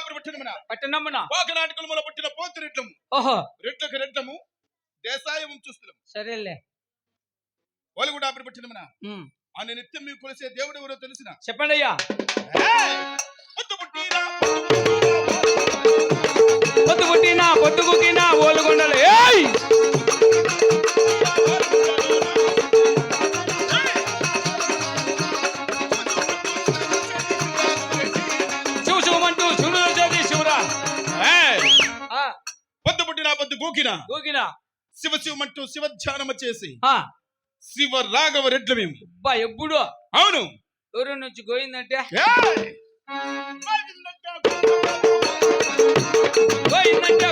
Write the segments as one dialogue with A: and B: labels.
A: అప్పుడు పుట్టిన పోతు రెట్లము
B: ఓహో.
A: రెట్లకు రెట్లము దేశాయం చూస్తున్నాం
B: సరేలే.
A: వాళ్ళు కూడా అప్పుడు పుట్టిన మన
B: ఉమ్.
A: ఆయన నిత్యం మీకు కొలిసే దేవుడు ఎవరో తెలిసిన.
B: చెప్పండి అయ్యా
A: పొద్దు పుట్టినా.
B: పొద్దు కుక్కినా ఓలుగొండలు ఏయ్!
A: పొద్దు పుట్టినా పొద్దు గూకినా
B: గోకినా
A: శివ శివమంటూ శివ చేసి. శివ రాఘవ రెడ్లు మేము.
B: అబ్బా ఎప్పుడు?
A: అవును.
B: దూరం నుంచి గోయిందంటే
A: ఏయ్!
B: గోయిందంటే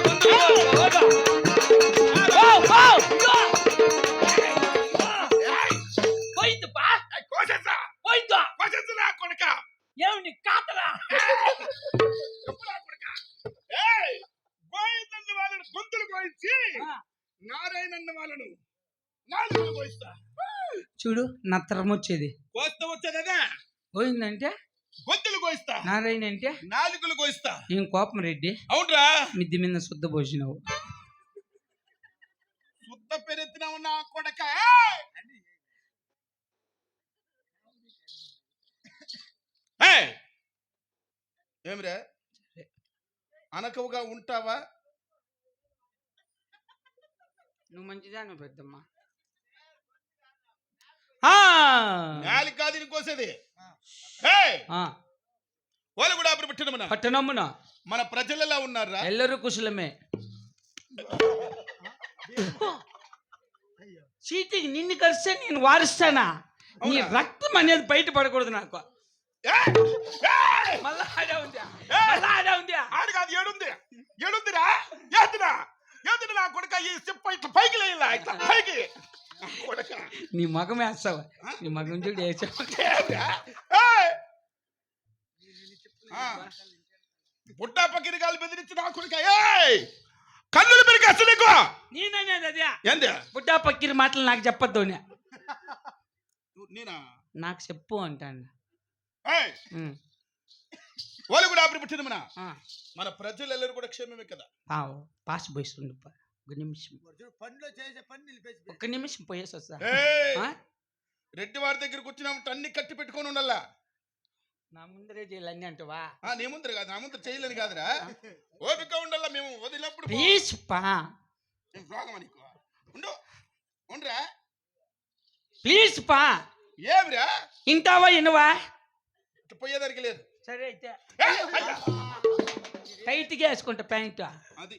B: చూడు నత్తరం వచ్చేది.
A: కోస్తా వచ్చేదనే
B: పోయిందంటే?
A: గొంతులు కోయిస్తా.
B: నారాయణ అంటే
A: నాలుగులు కోయిస్తా.
B: నేను కోపం రెడ్డి?
A: అవునరా.
B: మిద్ది మీద శుద్ధ పోసినావు
A: శుద్ధ పెరెత్తిన ఉన్న ఆ కొడక! ఏమిరా? అనకవుగా ఉంటావా?
B: నువ్వు మంచిదాను పెద్దమ్మ.
A: గాలి కాదిని కోసేది. ఏయ్! వాళ్ళు కూడా అప్పుడు పుట్టిన మన
B: పట్టణమ్మున
A: మన ప్రజలు ఎలా ఉన్నారా?
B: ఎల్లరూ కుశలమే. చీటికి నిన్ను కలిస్తే నేను వారిస్తానా? నీ? రక్తం అనేది బయట పడకూడదు నాకు! మళ్ళా ఆడే ఉందా
A: ఏయ్!
B: మళ్ళా ఆడే ఉందా
A: ఆడు కాదు ఏడుంది. ఏడుందిరా? ఏదిరా ఏదిరా నా కొడుక ఈ సిప్ప ఇట్లా పైకి లేలా ఇట్లా పైకి. నా కొడుక.
B: నీ మగం వేస్తావా? నీ మగం చూడు వేసావు?
A: ఏమిరా? ఏయ్! ఆ. బుట్టా పక్కిన కాలు బెదిరించి నా కొడుక. ఏయ్! కన్నులు పెరిగి అసలు ఎక్కువ
B: నేననేది అదే.
A: ఏంది?
B: బుడ్డా పక్కిరి మాటలు నాకు చెప్పొద్దు.
A: నేనా?
B: నాకు చెప్పు అంటాను.
A: వాళ్ళు కూడా అప్పుడు పుట్టిన మన. మన ప్రజలందరూ కూడా క్షేమమే కదా.
B: పాస్ పోయిస్తుంది. ఒక నిమిషం
C: పనిలో చేసే పని నిలిపేసి
B: ఒక్క నిమిషం పోయేసి వస్తా. ఆ?
A: రెడ్డి వారి దగ్గరికి వచ్చినామంటే అన్ని కట్టి పెట్టుకొని ఉండాలా?
B: నా ముందరే చేయాలని అంటవా?
A: ఆ నీ ముందర కాదు నా ముందర చేయలేని కాదురా. ఓపిక ఉండాలా మేము వదిలినప్పుడు పో.
B: ప్లీజ్ పా.
A: ఏం రోగమా నీకు? ఉండు. ఉండరా.
B: ప్లీజ్ పా.
A: ఏమిరా?
B: ఇంటావా ఇనవా
A: ఇట్లా పోయేదానికి లేదు.
B: సరే అయితే.
A: అయ్యా.
B: టైట్గా వేసుకుంటా ప్యాంట్.
A: అది.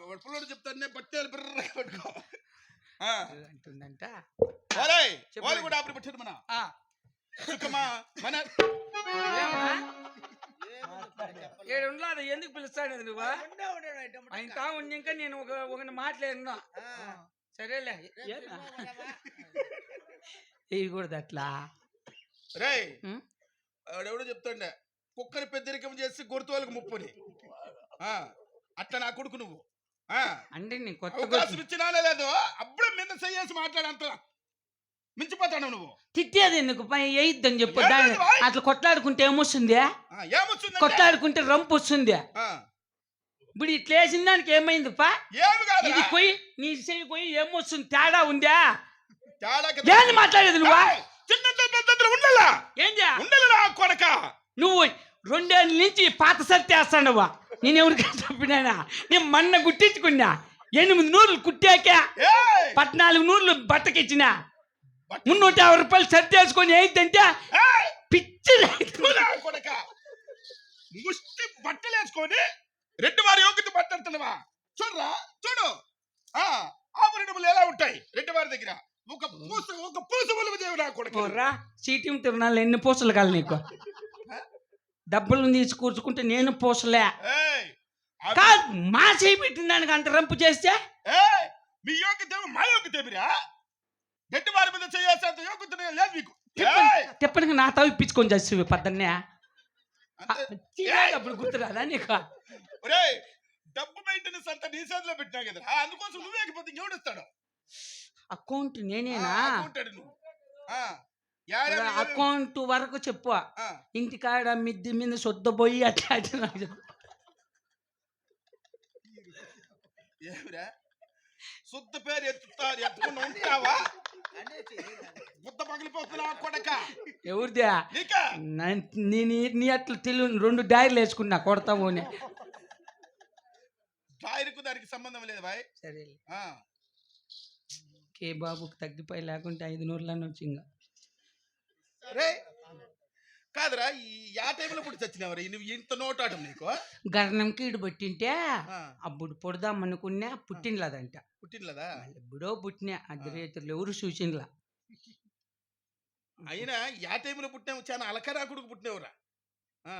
A: వాడు పిల్లోడు చెప్తానే బట్టలు బిర్ర పట్టుకో.
B: అంటుందంట.
A: ఒరేయ్,
B: చెప్పు.
A: వాళ్ళు కూడా అప్పుడు పెట్టారు మన. సుఖమా? మన?
B: ఏడు ఉండలా ఎందుకు పిలుస్తాడు నువ్వు? ఆయన తా ఇంకా నేను ఒక ఒక మాట్లాడినా. సరేలే ఏనా? వేయకూడదు అట్లా
A: రేయ్
B: ఉం?
A: వాడెవడో చెప్తాండే కుక్కని పెద్దరికం చేసి గుర్తువాళ్ళకి ముప్పుని. ఆ, అట్లా నా కొడుకు నువ్వు.
B: అంటే
A: అవకాశం ఇచ్చినానే లేదు? అప్పుడే మీద చేసి మాట్లాడంత మించిపోతాను నువ్వు.
B: తిట్టేది ఎందుకు? పై వేయిద్దని చెప్పు. అట్లా కొట్లాడుకుంటే ఏమొస్తుంది? కొట్లాడుకుంటే రంపు వస్తుంది. ఇప్పుడు ఇట్లా వేసిన దానికి ఏమైంది పా ఇది పోయి నీ చెయ్యి పోయి ఏమొస్తుంది? తేడా ఉందా? ఏంది మాట్లాడేది నువ్వా? ఏందా?
A: కొడక?
B: నువ్వు రెండేళ్ళ నుంచి పాత సత్తి వేస్తాడవా నేను ఎవరికి చెప్పినానా? నేను మన్న గుట్టించుకున్నా ఎనిమిది నూర్లు కుట్టాక! పద్నాలుగు నూర్లు బట్టకిచ్చిన.
A: బట్ట-
B: మున్నూట యాభై రూపాయలు సర్ది వేసుకొని ఏంటంటే! పిచ్చి
A: ముష్టి బట్టలు వేసుకొని రెడ్డి వారి యోగ్యత బట్టలుతున్నావా చూడరా? చూడు. ఆ ఆభరణములు ఎలా ఉంటాయి? రెడ్డి వారి దగ్గర. ఒక పూస ఒక పూస ఒలువు దేవు నా కొడుకు?
B: రా సీటింగ్ తిరునాళ్ళు ఎన్ని పూసలు కాదు నీకు? డబ్బులు తీసి కూర్చుకుంటే నేను పూసలే. కాదు మా చేయి పెట్టిన దానికి అంత రంపు చేస్తే!
A: మీ యోగ్యత మా యోగ్యత ఏమిరా? రెడ్డి వారి మీద చేయాల్సినంత యోగ్యత లేదు మీకు!
B: తిప్పనికి నా తావు ఇప్పించుకొని చేసి పద్దన్నే. అప్పుడు గుర్తురాదా నీకు?
A: డబ్బు మెయింటెనెన్స్ అంతా నీ చేతిలో పెట్టినా కదా అందుకోసం నువ్వే ఎక్కిపోతే ఇంకెవడు ఇస్తాడు
B: అకౌంట్ నేనేనా?
A: అకౌంటాడు నువ్వు.
B: అకౌంట్ వరకు చెప్పు.
A: ఆ,
B: ఇంటికాడ మిద్ది మీద సొద్దపోయి అట్లా అట్లా.
A: ఏమిరా? పేరు ఎత్తుతారు ఎత్తుకుని ఉంటావా? బుద్ధ పగిలిపోతున్నావా కొడక?
B: ఎవరిదే?
A: నీకా?
B: నా- నీ నీ- నీ అట్లా తెలియని రెండు డైర్లు వేసుకున్నా కొడతావు అని
A: డ్రాయర్కు దానికి సంబంధం లేదు బాయ్.
B: సరే
A: ఆ,
B: కే బాబుకి తగ్గిపోయి లేకుంటే ఐదు నూరులను వచ్చి ఇంకా.
A: రే! కాదురా ఈ యా టైంలో పుట్టి చచ్చినావరా? నువ్వు ఇంత నోటాటం నీకు?
B: గర్ణంకి ఇడు పట్టింటే
A: ఆ,
B: అప్పుడు పొడదాం అనుకున్నా పుట్టినలేదంట.
A: పుట్టినలేదా?
B: ఎప్పుడో పుట్టినా అర్ధరేతులు ఎవరు చూసినలా.
A: అయినా యా టైంలో పుట్టినావు చాలా అలకరాకుడుకు పుట్టినవురా. ఆ,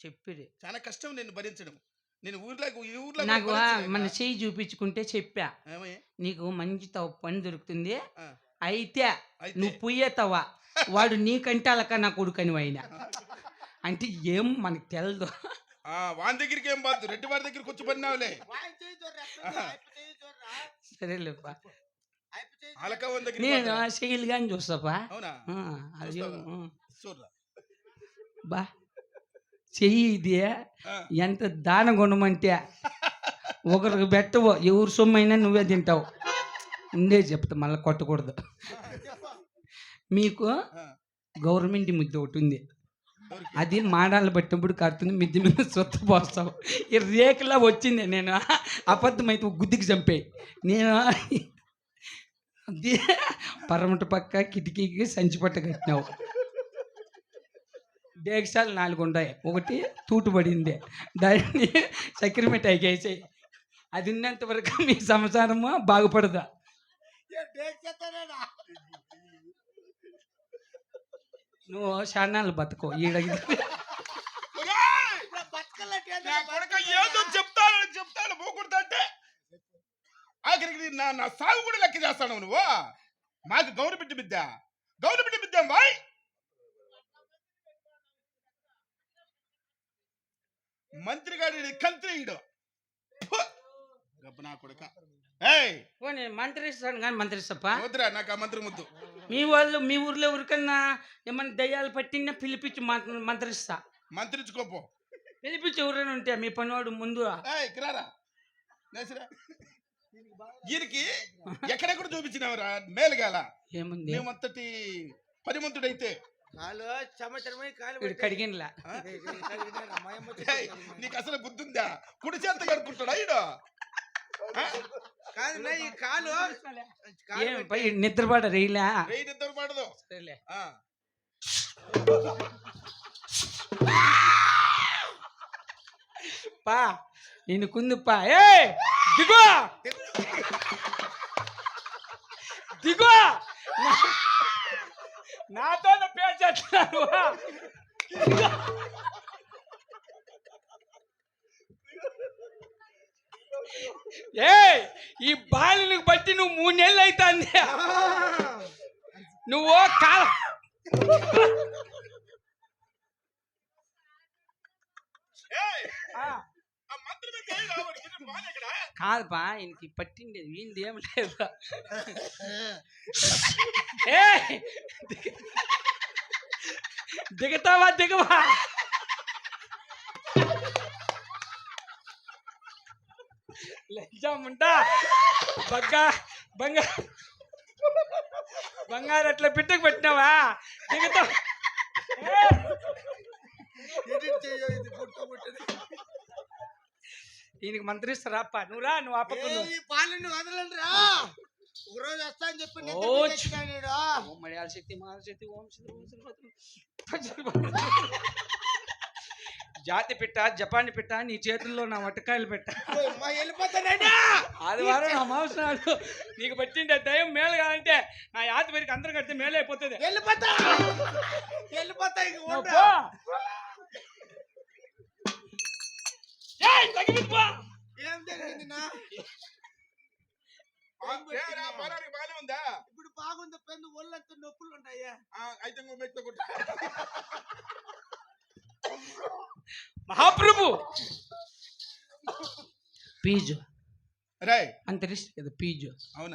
B: చెప్పిరి
A: చాలా కష్టం నేను భరించడం. నేను ఊర్లో ఈ ఊర్లో
B: నాకు ఆ. మన చెయ్యి చూపించుకుంటే చెప్పా? నీకు మంచి తవ పని దొరుకుతుంది.
A: ఆ,
B: అయితే
A: అయితే.
B: నువ్వు పుయ్యేతవా వాడు నీకంటే అలక నా కొడుకని అయినా అంటే ఏం మనకు తెలదు.
A: ఆ, వాని దగ్గరికి ఏం బాదు రెడ్డి వారి దగ్గరికి వచ్చి పడినావులే.
B: సరేలేపా నేను? శైలి కానీ చూస్తాపా? బా. చెయ్యి ఇది. ఎంత దాన గుణమంటే ఒకరికి పెట్టవు ఎవరు సొమ్మైనా నువ్వే తింటావు. ఉండే చెప్తా మళ్ళీ కొట్టకూడదు. మీకు గవర్నమెంట్ ముద్ద ఒకటి ఉంది? అది మాడాలు పట్టినప్పుడు కడుతుంది మిద్ది మీద సొత్తు పోస్తావు. ఈ రేకులా వచ్చింది నేను. అబద్ధమైతే గుద్దికి చంపాయి నేను పరమట పక్క కిటికీకి సంచి పట్ట కట్టినావు. డేక్షాలు నాలుగు ఉన్నాయి ఒకటి తూటు పడింది. దాన్ని చక్కెర మిఠాయికి వేసాయి అది ఉన్నంత వరకు మీ సంసారము బాగుపడదా? నువ్వు శానాలు బతుకో. ఈడ.
A: చెప్తాను చెప్తాను పోకూడదు అంటే ఆఖరికి నీ నా సాగు కూడా లెక్క చేస్తాను నువ్వు. మాకు గౌరబిడ్డ బిడ్డ గౌరబిడ్డ బిడ్డ బాయ్? మంత్రి గారి కంత్రీయుడు నా కొడుక. ఏయ్!
B: ఓ నేను మంత్రిస్తాను కానీ
A: వద్దురా నాకు ఆ మంత్రి ముద్దు.
B: మీ వాళ్ళు మీ ఊర్లో ఎవరికన్నా ఏమన్నా దయ్యాలు పట్టినా పిలిపించి మంత్ర- మంత్రిస్తా.
A: మంత్రించుకోపో
B: పిలిపించి ఎవరైనా ఉంటే మీ పనివాడు ముందు
A: ఏయ్ కిరారా నేసిరా? ఈయనకి ఎక్కడెక్కడ చూపించినావురా? మేలుగాల.
B: ఏముంది?
A: మేమంతటి పనిమంతుడైతే
C: కాలు సంవత్సరమై కాలు
B: ఇక్కడ కడిగినలా
A: ఆ?
C: ఏయ్, ఏయ్, కడిగినారా? మా అమ్మ
A: ఏయ్,
C: చెప్పేది.
A: నీకు అసలు బుద్ధి ఉందా కుడి చేత కడుక్కుంటాడా ఈడు? ఆ?
C: కాదు నా ఈ కాలు.
B: నిద్రపాట రేయిలా
A: రేయి నిద్ర పడదు
B: సరేలే.
A: ఆ.
B: పా ఈయనకుంది పా ఏ దిగో! దిగో! నా- నాతో పేరు చేస్తున్నాను ఏ ఈ బాలిని బట్టి నువ్వు మూడు నెలలు అవుతుంది నువ్వు కాల కాదుపా ఈయనకి పట్టింది వీంది ఏం లేదు. దిగుతావా దిగవా? లజ్జాముంటా బగ్గా బంగా బంగారు అట్లా పిట్టకు పెట్టినావా?
C: పుట్టది.
B: ఈయనకి మంత్రిస్తారా? అప్ప నువ్వు రా నువ్వు
C: ఈ పాలను వదలండి రా. ఒక రోజు వస్తా అని చెప్పి
B: ఓ, మలయాళ శక్తి మహాశక్తి ఓం శ్రీ ఓం శ్రీ. జాతి పెట్ట జపాన్ పెట్ట నీ చేతుల్లో నా వటకాయలు పెట్ట.
C: ఓయ్, మా వెళ్ళిపోతానండి.
B: ఆదివారం నా మాంసాలు. నీకు పట్టిండే దయం మేలు కాదంటే నా యాతి పేరుకి అందరం కడితే మేలు అయిపోతుంది.
C: వెళ్ళిపోతా. వెళ్ళిపోతా. ఏం జరిగింది నా ఇప్పుడు బాగుంది పెన్ను ఒళ్ళంతా నొప్పులు ఉంటాయి?
A: ఆ, అయితే కొట్టు.
B: మహాప్రభు! పీజు.
A: రేయ్.
B: అంతరిస్తుంది కదా పీజు.
A: అవునా?